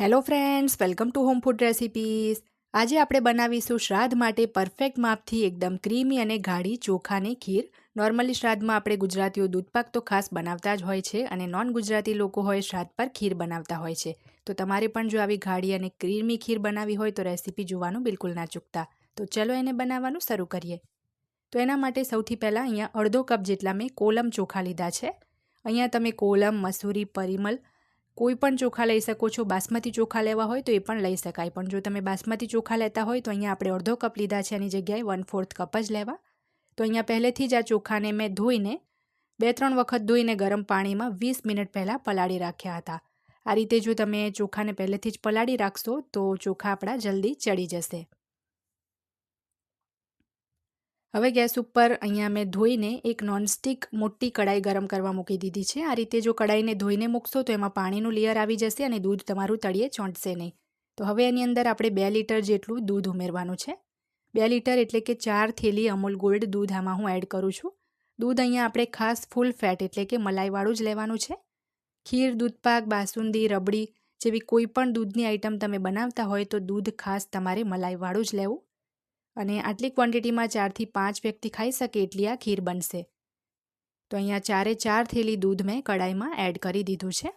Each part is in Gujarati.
Hello friends welcome to home food recipes આજે આપણે બનાવીશું શ્રાદ્ધ માટે પરફેક્ટ માપથી એકદમ ક્રીમી અને ગાઢી ચોખાની ખીર. નોર્મલી શ્રાદ્ધમાં આપણે ગુજરાતીઓ દૂધપાક તો ખાસ બનાવતા જ હોય છે અને નોન ગુજરાતી લોકો હોય શ્રાદ્ધ પર ખીર બનાવતા હોય છે. તો તમારે પણ જો આવી ગાઢી અને ક્રીમી ખીર બનાવી હોય તો રેસીપી જોવાનું બિલકુલ ના ચૂકતા. તો ચલો એને બનાવવાનું શરૂ કરીએ. તો એના માટે સૌથી પહેલાં અહીંયા અડધો કપ જેટલા મેં કોલમ ચોખા લીધા છે. અહીંયા તમે કોલમ, મસૂરી, પરિમલ કોઈ પણ ચોખા લઈ શકો છો, બાસમતી ચોખા લેવા હોય તો એ પણ લઈ શકાય. પણ જો તમે બાસમતી ચોખા લેતા હોય તો અહીંયા આપણે અડધો કપ લીધા છે, એની જગ્યાએ વન ફોર્થ કપ જ લેવા. તો અહીંયા પહેલેથી જ આ ચોખાને મેં ધોઈને બે ત્રણ વખત ધોઈને ગરમ પાણીમાં વીસ મિનિટ પહેલાં પલાળી રાખ્યા હતા. આ રીતે જો તમે ચોખાને પહેલેથી જ પલાળી રાખશો તો ચોખા આપણા જલ્દી ચડી જશે. હવે ગેસ ઉપર અહીંયા મેં ધોઈને એક નોનસ્ટિક મોટી કડાઈ ગરમ કરવા મૂકી દીધી છે. આ રીતે જો કડાઈને ધોઈને મૂકશો તો એમાં પાણીનું લેયર આવી જશે અને દૂધ તમારું તળિયે ચોંટશે નહીં. તો હવે એની અંદર આપણે બે લીટર જેટલું દૂધ ઉમેરવાનું છે. બે લીટર એટલે કે ચાર થેલી અમૂલ ગોલ્ડ દૂધ આમાં હું એડ કરું છું. દૂધ અહીંયા આપણે ખાસ ફૂલ ફેટ એટલે કે મલાઈવાળું જ લેવાનું છે. ખીર, દૂધપાક, બાસુંદી, રબડી જેવી કોઈ પણ દૂધની આઈટમ તમે બનાવતા હોય તો દૂધ ખાસ તમારે મલાઈવાળું જ લેવું. અને આટલી ક્વોન્ટિટીમાં ચારથી પાંચ વ્યક્તિ ખાઈ શકે એટલી આ ખીર બનશે. તો અહીંયા ચારે ચાર થેલી દૂધ મેં કડાઈમાં એડ કરી દીધું છે.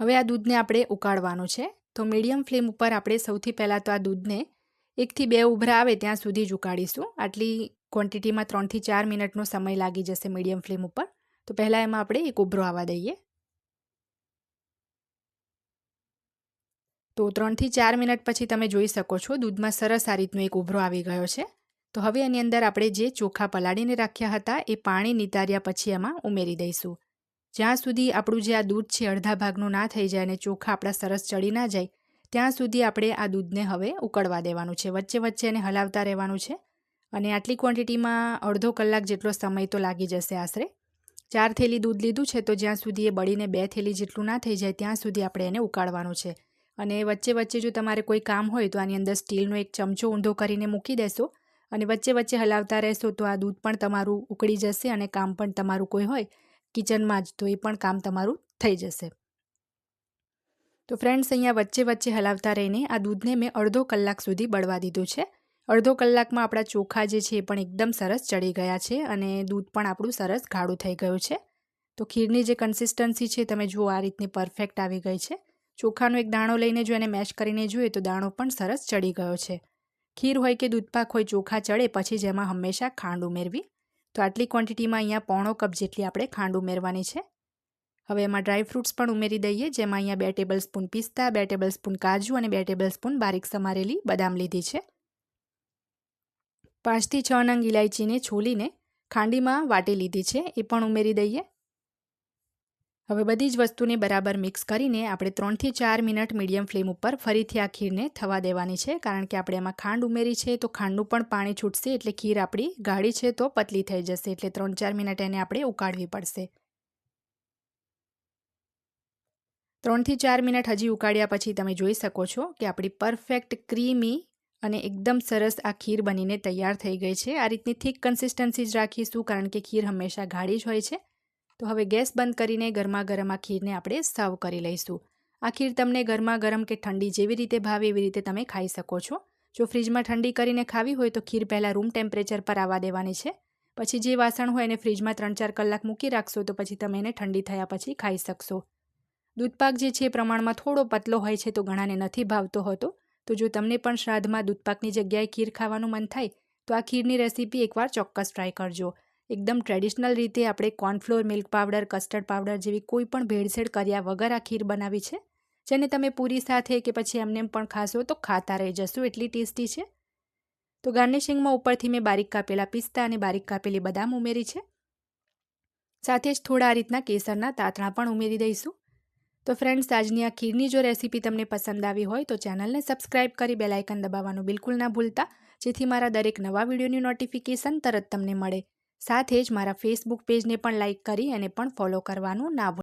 હવે આ દૂધને આપણે ઉકાળવાનું છે. તો મીડિયમ ફ્લેમ ઉપર આપણે સૌથી પહેલાં તો આ દૂધને એકથી બે ઉભરા આવે ત્યાં સુધી જ ઉકાળીશું. આટલી ક્વોન્ટિટીમાં ત્રણથી ચાર મિનિટનો સમય લાગી જશે મીડિયમ ફ્લેમ ઉપર. તો પહેલાં એમાં આપણે એક ઉભરો આવવા દઈએ. તો ત્રણથી ચાર મિનિટ પછી તમે જોઈ શકો છો, દૂધમાં સરસ આ રીતનો એક ઉભરો આવી ગયો છે. તો હવે એની અંદર આપણે જે ચોખા પલાળીને રાખ્યા હતા, એ પાણી નિતાર્યા પછી એમાં ઉમેરી દઈશું. જ્યાં સુધી આપણું જે આ દૂધ છે, અડધા ભાગનું ના થઈ જાય અને ચોખા આપણા સરસ ચડી ના જાય, ત્યાં સુધી આપણે આ દૂધને હવે ઉકળવા દેવાનું છે, વચ્ચે વચ્ચે એને હલાવતા રહેવાનું છે. અને આટલી ક્વોન્ટિટીમાં અડધો કલાક જેટલો સમય તો લાગી જશે આશરે. ચાર થેલી દૂધ લીધું છે, તો જ્યાં સુધી એ બળીને બે થેલી જેટલું ના થઈ જાય, ત્યાં સુધી આપણે એને ઉકાળવાનું છે. અને વચ્ચે વચ્ચે જો તમારે કોઈ કામ હોય તો આની અંદર સ્ટીલનો એક ચમચો ઊંધો કરીને મૂકી દેશો. અને વચ્ચે વચ્ચે હલાવતા રહેશો તો આ દૂધ પણ તમારું ઉકળી જશે અને કામ પણ તમારું કોઈ હોય, કિચનમાં જ તો એ પણ કામ તમારું થઈ જશે. તો ફ્રેન્ડ્સ, અહીંયા વચ્ચે વચ્ચે હલાવતા રહીને આ દૂધને મેં અડધો કલાક સુધી બળવા દીધું છે. અડધો કલાકમાં આપણા ચોખા જે છે એ પણ એકદમ સરસ ચડી ગયા છે અને દૂધ પણ આપણું સરસ ગાઢું થઈ ગયું છે. તો ખીરની જે કન્સિસ્ટન્સી છે, તમે જુઓ આ રીતની પરફેક્ટ આવી ગઈ છે. ચોખાનો એક દાણો લઈને જો એને મેશ કરીને જોઈએ તો દાણો પણ સરસ ચડી ગયો છે. ખીર હોય કે દૂધપાક હોય, ચોખા ચડે પછી જેમાં હંમેશા ખાંડ ઉમેરવી. તો આટલી ક્વોન્ટિટીમાં અહીંયા પોણો કપ જેટલી આપણે ખાંડ ઉમેરવાની છે. હવે એમાં ડ્રાય ફ્રૂટ્સ પણ ઉમેરી દઈએ, જેમાં અહીંયા બે ટેબલ સ્પૂન પિસ્તા, બે ટેબલ સ્પૂન કાજુ અને બે ટેબલ સ્પૂન બારીક સમારેલી બદામ લીધી છે. પાંચથી છ નંગ ઇલાયચીને છોલીને ખાંડીમાં વાટી લીધી છે. એ પણ ઉમેરી દઈએ. હવે બધી જ વસ્તુને બરાબર મિક્સ કરીને આપણે ત્રણથી ચાર મિનિટ મીડિયમ ફ્લેમ ઉપર ફરીથી આ ખીરને થવા દેવાની છે. કારણ કે આપણે એમાં ખાંડ ઉમેરી છે તો ખાંડનું પણ પાણી છૂટશે એટલે ખીર આપણી ગાળી છે તો પતલી થઈ જશે. એટલે ત્રણ ચાર મિનિટ એને આપણે ઉકાળવી પડશે. ત્રણથી ચાર મિનિટ હજી ઉકાળ્યા પછી તમે જોઈ શકો છો કે આપણી પરફેક્ટ, ક્રીમી અને એકદમ સરસ આ ખીર બનીને તૈયાર થઈ ગઈ છે. આ રીતની થીક કન્સિસ્ટન્સી જ રાખીશું કારણ કે ખીર હંમેશા ગાળી જ હોય છે. તો હવે ગેસ બંધ કરીને ગરમા ગરમ આ ખીરને આપણે સર્વ કરી લઈશું. આ ખીર તમને ગરમા ગરમ કે ઠંડી જેવી રીતે ભાવે એવી રીતે તમે ખાઈ શકો છો. જો ફ્રીજમાં ઠંડી કરીને ખાવી હોય તો ખીર પહેલાં રૂમ ટેમ્પરેચર પર આવવા દેવાની છે. પછી જે વાસણ હોય એને ફ્રીજમાં ત્રણ ચાર કલાક મૂકી રાખશો તો પછી તમે એને ઠંડી થયા પછી ખાઈ શકશો. દૂધપાક જે છે પ્રમાણમાં થોડો પતલો હોય છે તો ઘણાને નથી ભાવતો હોતો. તો જો તમને પણ શ્રાદ્ધમાં દૂધપાકની જગ્યાએ ખીર ખાવાનું મન થાય તો આ ખીરની રેસીપી એકવાર ચોક્કસ ટ્રાય કરજો. એકદમ ટ્રેડિશનલ રીતે આપણે cornflour milk powder, custard powder જેવી કોઈ પણ ભેળસેળ કર્યા વગર આ ખીર બનાવી છે. જેને તમે પૂરી સાથે કે પછી એમને પણ ખાશો તો ખાતા રહી જશો એટલી ટેસ્ટી છે. તો ગાર્નિશિંગમાં ઉપરથી મેં બારીક કાપેલા પિસ્તા અને બારીક કાપેલી બદામ ઉમેરી છે. સાથે જ થોડા આ રીતના કેસરના તાતણા પણ ઉમેરી દઈશું. તો ફ્રેન્ડ્સ, આજની આ ખીરની જો રેસીપી તમને પસંદ આવી હોય તો ચેનલને સબસ્ક્રાઇબ કરી બેલાઇકન દબાવવાનું બિલકુલ ના ભૂલતા, જેથી મારા દરેક નવા વિડીયોની નોટિફિકેશન તરત તમને મળે. સાથે જ મારા ફેસબુક પેજને પણ લાઇક કરી અને પણ ફોલો કરવાનું ના ભૂલ